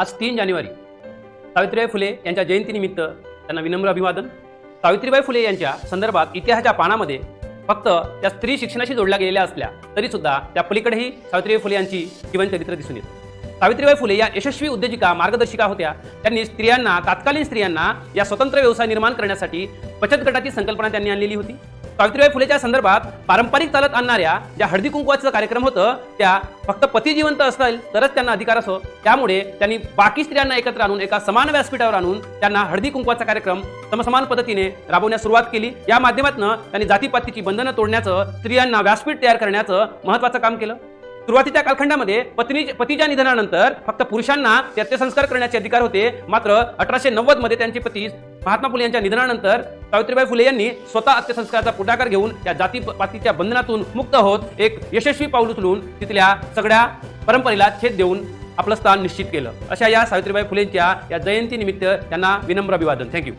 आज तीन जानेवारी. सावित्रीबाई फुले यांच्या जयंतीनिमित्त त्यांना विनम्र अभिवादन. सावित्रीबाई फुले यांच्या संदर्भात इतिहासाच्या पानामध्ये फक्त त्या स्त्री शिक्षणाशी जोडल्या गेलेल्या असल्या तरीसुद्धा त्या पलीकडेही सावित्रीबाई फुले यांची जीवनचरित्र दिसून येतं. सावित्रीबाई फुले या यशस्वी उद्योजिका मार्गदर्शिका होत्या. त्यांनी स्त्रियांना तात्कालीन स्त्रियांना या स्वतंत्र व्यवसाय निर्माण करण्यासाठी बचत गटाची संकल्पना त्यांनी आणलेली होती. सावित्रीबाई फुलेच्या संदर्भात पारंपरिक चालत आणणाऱ्या ज्या हळदी कुंकवाचं कार्यक्रम होतं त्या फक्त पती जिवंत असेल तरच त्यांना अधिकार असो. त्यामुळे त्यांनी बाकी स्त्रियांना एकत्र आणून एका समान व्यासपीठावर आणून त्यांना हळदी कुंकवाचा कार्यक्रम समसमान पद्धतीने राबवण्यास सुरुवात केली. या माध्यमातून त्यांनी जातीपातीची बंधनं तोडण्याचं स्त्रियांना व्यासपीठ तयार करण्याचं महत्वाचं काम केलं. सुरुवातीच्या कालखंडामध्ये पत्नी पतीच्या निधनानंतर फक्त पुरुषांना ते अंत्यसंस्कार करण्याचे अधिकार होते. मात्र अठराशे नव्वदमध्ये त्यांचे पती महात्मा फुले यांच्या निधनानंतर सावित्रीबाई फुले यांनी स्वतः अंत्यसंस्काराचा पुढाकार घेऊन त्या जातीपातीच्या बंधनातून मुक्त होत एक यशस्वी पाऊल उचलून तिथल्या सगळ्या परंपरेला छेद देऊन आपलं स्थान निश्चित केलं. अशा या सावित्रीबाई फुलेंच्या या जयंतीनिमित्त त्यांना विनम्र अभिवादन. थँक्यू